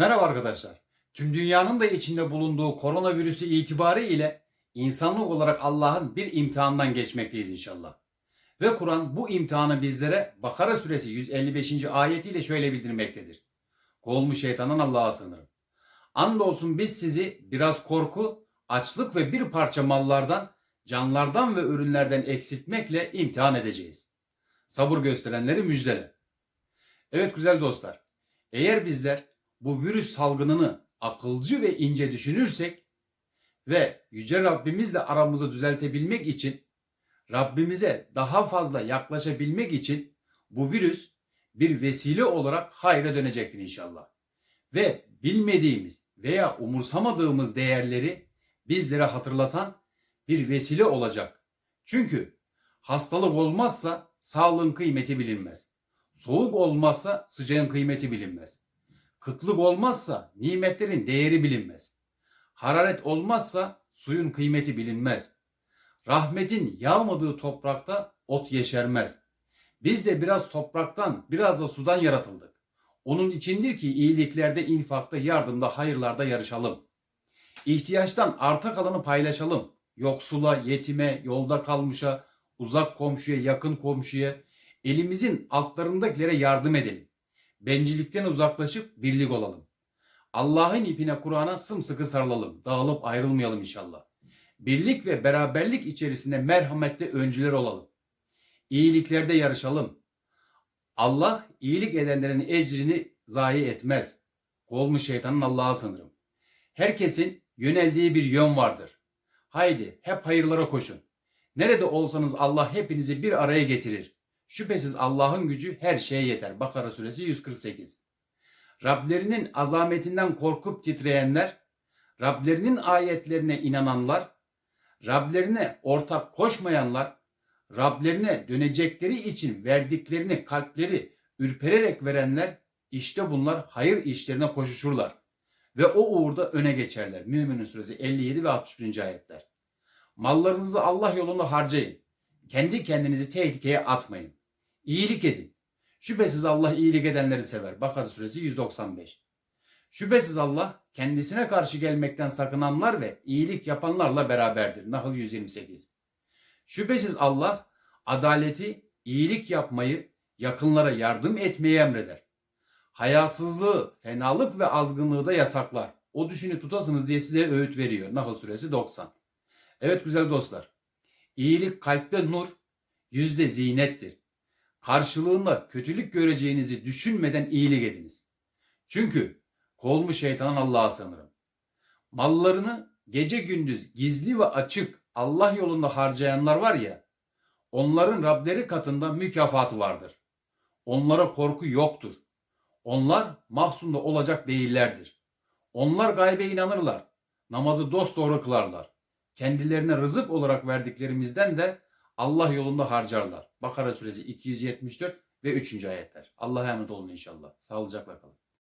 Merhaba arkadaşlar. Tüm dünyanın da içinde bulunduğu koronavirüsü itibariyle insanlık olarak Allah'ın bir imtihandan geçmekteyiz inşallah. Ve Kur'an bu imtihanı bizlere Bakara suresi 155. ayetiyle şöyle bildirmektedir. Kovulmuş şeytandan Allah'a sığınırım. Andolsun biz sizi biraz korku, açlık ve bir parça mallardan, canlardan ve ürünlerden eksiltmekle imtihan edeceğiz. Sabır gösterenleri müjdele. Evet güzel dostlar. Eğer bizler bu virüs salgınını akılcı ve ince düşünürsek ve Yüce Rabbimizle aramızı düzeltebilmek için Rabbimize daha fazla yaklaşabilmek için bu virüs bir vesile olarak hayra dönecektir inşallah. Ve bilmediğimiz veya umursamadığımız değerleri bizlere hatırlatan bir vesile olacak. Çünkü hastalık olmazsa sağlığın kıymeti bilinmez. Soğuk olmazsa sıcağın kıymeti bilinmez. Kıtlık olmazsa nimetlerin değeri bilinmez. Hararet olmazsa suyun kıymeti bilinmez. Rahmetin yağmadığı toprakta ot yeşermez. Biz de biraz topraktan, biraz da sudan yaratıldık. Onun içindir ki iyiliklerde, infakta, yardımda, hayırlarda yarışalım. İhtiyaçtan arta kalanı paylaşalım. Yoksula, yetime, yolda kalmışa, uzak komşuya, yakın komşuya, elimizin altlarındakilere yardım edelim. Bencillikten uzaklaşıp birlik olalım. Allah'ın ipine Kur'an'a sımsıkı sarılalım. Dağılıp ayrılmayalım inşallah. Birlik ve beraberlik içerisinde merhametli öncüler olalım. İyiliklerde yarışalım. Allah iyilik edenlerin ecrini zayi etmez. Kovulmuş şeytanın Allah'a sınırım. Herkesin yöneldiği bir yön vardır. Haydi hep hayırlara koşun. Nerede olsanız Allah hepinizi bir araya getirir. Şüphesiz Allah'ın gücü her şeye yeter. Bakara suresi 148. Rablerinin azametinden korkup titreyenler, Rablerinin ayetlerine inananlar, Rablerine ortak koşmayanlar, Rablerine dönecekleri için verdiklerini kalpleri ürpererek verenler, işte bunlar hayır işlerine koşuşurlar. Ve o uğurda öne geçerler. Müminun suresi 57 ve 61. ayetler. Mallarınızı Allah yolunda harcayın. Kendi kendinizi tehlikeye atmayın. İyilik edin. Şüphesiz Allah iyilik edenleri sever. Bakara suresi 195. Şüphesiz Allah kendisine karşı gelmekten sakınanlar ve iyilik yapanlarla beraberdir. Nahl 128. Şüphesiz Allah adaleti, iyilik yapmayı, yakınlara yardım etmeyi emreder. Hayasızlığı, fenalık ve azgınlığı da yasaklar. O düşünü tutasınız diye size öğüt veriyor. Nahl suresi 90. Evet güzel dostlar. İyilik kalpte nur, yüzde zinettir. Karşılığında kötülük göreceğinizi düşünmeden iyilik ediniz. Çünkü kovulmuş şeytanın Allah'a sanırım. Mallarını gece gündüz gizli ve açık Allah yolunda harcayanlar var ya, onların Rableri katında mükafatı vardır. Onlara korku yoktur. Onlar mahzunda olacak değillerdir. Onlar gaybe inanırlar. Namazı dosdoğru kılarlar. Kendilerine rızık olarak verdiklerimizden de Allah yolunda harcarlar. Bakara suresi 274 ve 3. ayetler. Allah'a emanet olun inşallah. Sağlıcakla kalın.